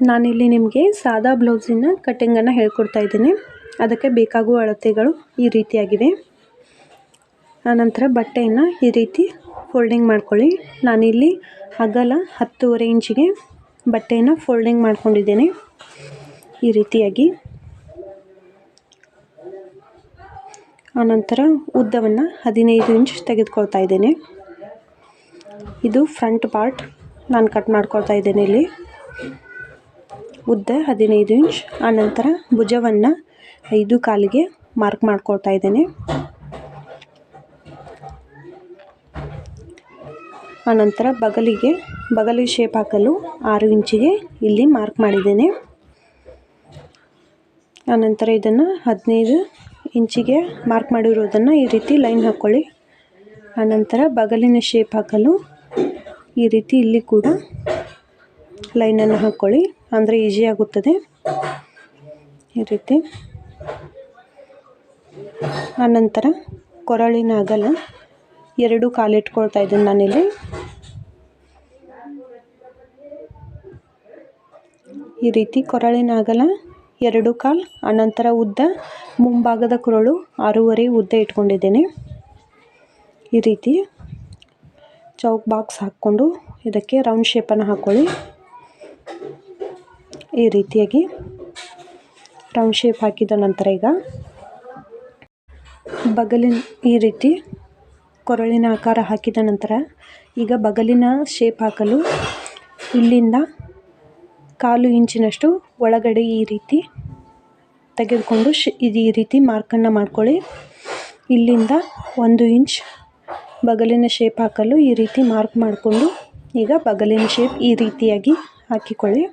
ನಾನಿಲ್ಲಿ ನಿಮಗೆ ಸಾದಾ ಬ್ಲೌಸಿನ ಕಟ್ಟಿಂಗನ್ನು ಹೇಳ್ಕೊಡ್ತಾ ಇದ್ದೀನಿ. ಅದಕ್ಕೆ ಬೇಕಾಗುವ ಅಳತೆಗಳು ಈ ರೀತಿಯಾಗಿವೆ. ಆನಂತರ ಬಟ್ಟೆಯನ್ನು ಈ ರೀತಿ ಫೋಲ್ಡಿಂಗ್ ಮಾಡ್ಕೊಳ್ಳಿ. ನಾನಿಲ್ಲಿ ಅಗಲ ಹತ್ತುವರೆ ಇಂಚಿಗೆ ಬಟ್ಟೆಯನ್ನು ಫೋಲ್ಡಿಂಗ್ ಮಾಡ್ಕೊಂಡಿದ್ದೇನೆ. ಈ ರೀತಿಯಾಗಿ. ಆನಂತರ ಉದ್ದವನ್ನು ಹದಿನೈದು ಇಂಚ್ ತೆಗೆದುಕೊಳ್ತಾ ಇದ್ದೇನೆ. ಇದು ಫ್ರಂಟ್ ಪಾರ್ಟ್ ನಾನು ಕಟ್ ಮಾಡ್ಕೊಳ್ತಾ ಇದ್ದೇನೆ ಇಲ್ಲಿ. ಉದ್ದ ಹದಿನೈದು ಇಂಚ್ ಆನಂತರ ಭುಜವನ್ನು ಐದು ಕಾಲಿಗೆ ಮಾರ್ಕ್ ಮಾಡ್ಕೊಳ್ತಾ ಇದ್ದೇನೆ. ಆನಂತರ ಬಗಲಿಗೆ, ಬಗಲಿ ಶೇಪ್ ಹಾಕಲು ಆರು ಇಂಚಿಗೆ ಇಲ್ಲಿ ಮಾರ್ಕ್ ಮಾಡಿದ್ದೇನೆ. ಆನಂತರ ಇದನ್ನು ಹದಿನೈದು ಇಂಚಿಗೆ ಮಾರ್ಕ್ ಮಾಡಿರೋದನ್ನು ಈ ರೀತಿ ಲೈನ್ ಹಾಕ್ಕೊಳ್ಳಿ ಆನಂತರ ಬಗಲಿನ ಶೇಪ್ ಹಾಕಲು ಈ ರೀತಿ ಇಲ್ಲಿ ಕೂಡ ಲೈನನ್ನು ಹಾಕ್ಕೊಳ್ಳಿ ಅಂದರೆ ಈಸಿ ಆಗುತ್ತದೆ. ಈ ರೀತಿ. ಆನಂತರ ಕೊರಳಿನ ಅಗಲ ಎರಡು ಕಾಲಿಟ್ಕೊಳ್ತಾ ಇದ್ದೀನಿ ನಾನಿಲ್ಲಿ. ಈ ರೀತಿ ಕೊರಳಿನ ಅಗಲ ಎರಡು ಕಾಲು, ಆನಂತರ ಉದ್ದ, ಮುಂಭಾಗದ ಕೊರಳು, ಆರೂವರೆ ಉದ್ದ ಇಟ್ಕೊಂಡಿದ್ದೇನೆ. ಈ ರೀತಿ ಚೌಕ್ ಬಾಕ್ಸ್ ಹಾಕ್ಕೊಂಡು ಇದಕ್ಕೆ ರೌಂಡ್ ಶೇಪನ್ನು ಹಾಕ್ಕೊಳ್ಳಿ ಈ ರೀತಿಯಾಗಿ ರೌಂಡ್ ಶೇಪ್ ಹಾಕಿದ ನಂತರ ಈಗ ಬಗಲಿನ ಈ ರೀತಿ ಕೊರಳಿನ ಆಕಾರ ಹಾಕಿದ ನಂತರ ಈಗ ಬಗಲಿನ ಶೇಪ್ ಹಾಕಲು ಇಲ್ಲಿಂದ ಕಾಲು ಇಂಚಿನಷ್ಟು ಒಳಗಡೆ ಈ ರೀತಿ ತೆಗೆದುಕೊಂಡು ಶ್ ಇದು ಈ ರೀತಿ ಮಾರ್ಕನ್ನು ಮಾಡ್ಕೊಳ್ಳಿ. ಇಲ್ಲಿಂದ ಒಂದು ಇಂಚ್ ಬಗಲಿನ ಶೇಪ್ ಹಾಕಲು ಈ ರೀತಿ ಮಾರ್ಕ್ ಮಾಡಿಕೊಂಡು ಈಗ ಬಗಲಿನ ಶೇಪ್ ಈ ರೀತಿಯಾಗಿ ಹಾಕಿಕೊಳ್ಳಿ.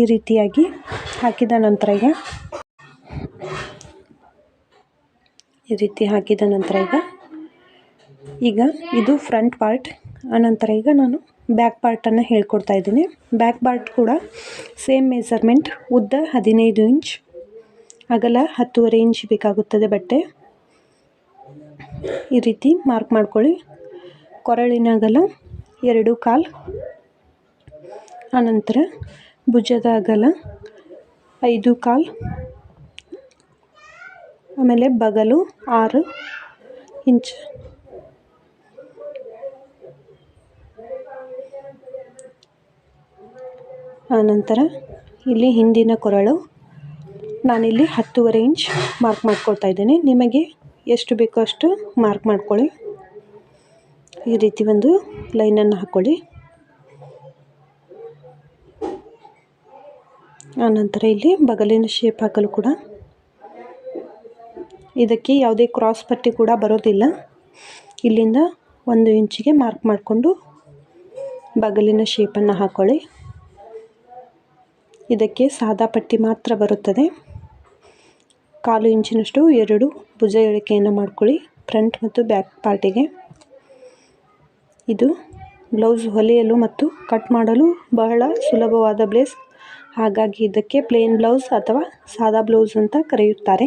ಈ ರೀತಿಯಾಗಿ ಹಾಕಿದ ನಂತರ ಈಗ ಈ ರೀತಿ ಹಾಕಿದ ನಂತರ ಈಗ ಈಗ ಇದು ಫ್ರಂಟ್ ಪಾರ್ಟ್ ಆನಂತರ ಈಗ ನಾನು ಬ್ಯಾಕ್ ಪಾರ್ಟನ್ನು ಹೇಳ್ಕೊಡ್ತಾ ಇದ್ದೀನಿ. ಬ್ಯಾಕ್ ಪಾರ್ಟ್ ಕೂಡ ಸೇಮ್ ಮೆಸರ್ಮೆಂಟ್ ಉದ್ದ ಹದಿನೈದು ಇಂಚ್ ಅಗಲ ಹತ್ತುವರೆ ಇಂಚ್ ಬೇಕಾಗುತ್ತದೆ ಬಟ್ಟೆ. ಈ ರೀತಿ ಮಾರ್ಕ್ ಮಾಡ್ಕೊಳ್ಳಿ. ಕೊರಳಿನ ಅಗಲ ಎರಡು ಕಾಲು. ಆನಂತರ ಭುಜದ ಅಗಲ ಐದು ಕಾಲು, ಆಮೇಲೆ ಬಗಲು ಆರು ಇಂಚ್. ಆನಂತರ ಇಲ್ಲಿ ಹಿಂದಿನ ಕೊರಳು, ನಾನಿಲ್ಲಿ ಹತ್ತುವರೆ ಇಂಚ್ ಮಾರ್ಕ್ ಮಾಡ್ಕೊಳ್ತಾ ಇದ್ದೇನೆ. ನಿಮಗೆ ಎಷ್ಟು ಬೇಕೋ ಅಷ್ಟು ಮಾರ್ಕ್ ಮಾಡ್ಕೊಳ್ಳಿ. ಈ ರೀತಿ ಒಂದು ಲೈನನ್ನು ಹಾಕ್ಕೊಳ್ಳಿ. ಆನಂತರ ಇಲ್ಲಿ ಬಗಲಿನ ಶೇಪ್ ಹಾಕಲು ಕೂಡ ಇದಕ್ಕೆ ಯಾವುದೇ ಕ್ರಾಸ್ ಪಟ್ಟಿ ಕೂಡ ಬರೋದಿಲ್ಲ. ಇಲ್ಲಿಂದ ಒಂದು ಇಂಚಿಗೆ ಮಾರ್ಕ್ ಮಾಡಿಕೊಂಡು ಬಗಲಿನ ಶೇಪನ್ನು ಹಾಕೊಳ್ಳಿ. ಇದಕ್ಕೆ ಸಾದಾ ಪಟ್ಟಿ ಮಾತ್ರ ಬರುತ್ತದೆ. ಕಾಲು ಇಂಚಿನಷ್ಟು ಎರಡು ಭುಜ ಇಳಿಕೆಯನ್ನು ಮಾಡ್ಕೊಳ್ಳಿ ಫ್ರಂಟ್ ಮತ್ತು ಬ್ಯಾಕ್ ಪಾರ್ಟಿಗೆ ಇದು ಬ್ಲೌಸ್ ಹೊಲಿಯಲು ಮತ್ತು ಕಟ್ ಮಾಡಲು ಬಹಳ ಸುಲಭವಾದ ಬ್ಲೇಸ್ ಹಾಗಾಗಿ ಇದಕ್ಕೆ ಪ್ಲೇನ್ ಬ್ಲೌಸ್ ಅಥವಾ ಸಾದಾ ಬ್ಲೌಸ್ ಅಂತ ಕರೆಯುತ್ತಾರೆ.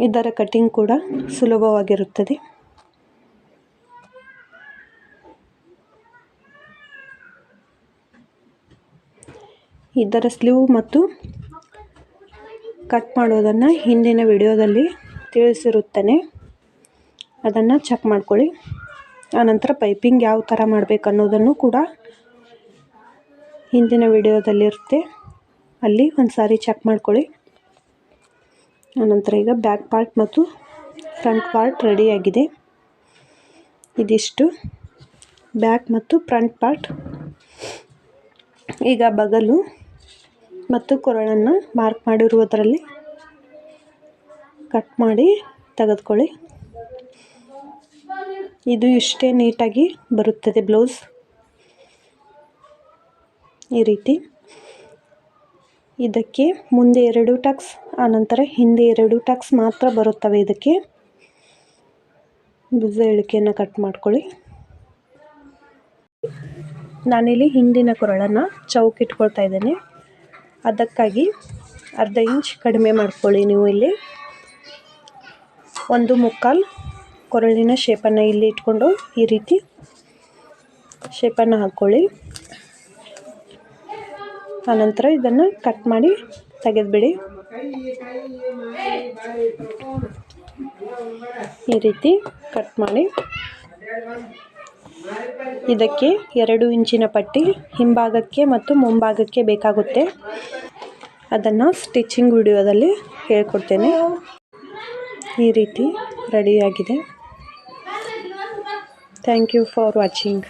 ಇದರ ಕಟಿಂಗ್ ಕೂಡ ಸುಲಭವಾಗಿರುತ್ತದೆ. ಇದರ ಸ್ಲೀವ್ ಮತ್ತು ಕಟ್ ಮಾಡೋದನ್ನು ಹಿಂದಿನ ವಿಡಿಯೋದಲ್ಲಿ ತಿಳಿಸಿರುತ್ತೇನೆ. ಅದನ್ನು ಚೆಕ್ ಮಾಡ್ಕೊಳ್ಳಿ. ಆನಂತರ ಪೈಪಿಂಗ್ ಯಾವ ಥರ ಮಾಡಬೇಕು ಅನ್ನೋದನ್ನು ಕೂಡ ಹಿಂದಿನ ವಿಡಿಯೋದಲ್ಲಿರುತ್ತೆ. ಅಲ್ಲಿ ಒಂದು ಸಾರಿ ಚೆಕ್ ಮಾಡ್ಕೊಳ್ಳಿ. ಆನಂತರ ಈಗ ಬ್ಯಾಕ್ ಪಾರ್ಟ್ ಮತ್ತು ಫ್ರಂಟ್ ಪಾರ್ಟ್ ರೆಡಿಯಾಗಿದೆ ಇದಿಷ್ಟು. ಬ್ಯಾಕ್ ಮತ್ತು ಫ್ರಂಟ್ ಪಾರ್ಟ್ ಈಗ ಬಗಲು ಮತ್ತು ಕೊರಳನ್ನು ಮಾರ್ಕ್ ಮಾಡಿರುವುದರಲ್ಲಿ ಕಟ್ ಮಾಡಿ ತೆಗೆದುಕೊಳ್ಳಿ. ಇದು ಇಷ್ಟೇ ನೀಟಾಗಿ ಬರುತ್ತದೆ ಬ್ಲೌಸ್ ಈ ರೀತಿ. ಇದಕ್ಕೆ ಮುಂದೆ ಎರಡು ಟಕ್ಸ್ ಆನಂತರ ಹಿಂದೆ ಎರಡು ಟಕ್ಸ್ ಮಾತ್ರ ಬರುತ್ತವೆ ಇದಕ್ಕೆ. ಭುಜ ಇಳಿಕೆಯನ್ನು ಕಟ್ ಮಾಡ್ಕೊಳ್ಳಿ. ನಾನಿಲ್ಲಿ ಹಿಂದಿನ ಕೊರಳನ್ನು ಚೌಕ್ ಇಟ್ಕೊಳ್ತಾ ಇದ್ದೇನೆ. ಅದಕ್ಕಾಗಿ ಅರ್ಧ ಇಂಚ್ ಕಡಿಮೆ ಮಾಡ್ಕೊಳ್ಳಿ ನೀವು ಇಲ್ಲಿ. ಒಂದು ಮುಕ್ಕಾಲು ಕೊರಳಿನ ಶೇಪನ್ನು ಇಲ್ಲಿ ಇಟ್ಕೊಂಡು ಈ ರೀತಿ ಶೇಪನ್ನು ಹಾಕ್ಕೊಳ್ಳಿ ಆನಂತರ ಇದನ್ನು ಕಟ್ ಮಾಡಿ ತೆಗೆದುಬಿಡಿ. ಈ ರೀತಿ ಕಟ್ ಮಾಡಿ. ಇದಕ್ಕೆ ಎರಡು ಇಂಚಿನ ಪಟ್ಟಿ ಹಿಂಭಾಗಕ್ಕೆ ಮತ್ತು ಮುಂಭಾಗಕ್ಕೆ ಬೇಕಾಗುತ್ತೆ. ಅದನ್ನು ಸ್ಟಿಚಿಂಗ್ ವಿಡಿಯೋದಲ್ಲಿ ಹೇಳ್ಕೊಡ್ತೇನೆ. ಈ ರೀತಿ ರೆಡಿಯಾಗಿದೆ ಥ್ಯಾಂಕ್ ಯು ಫಾರ್ ವಾಚಿಂಗ್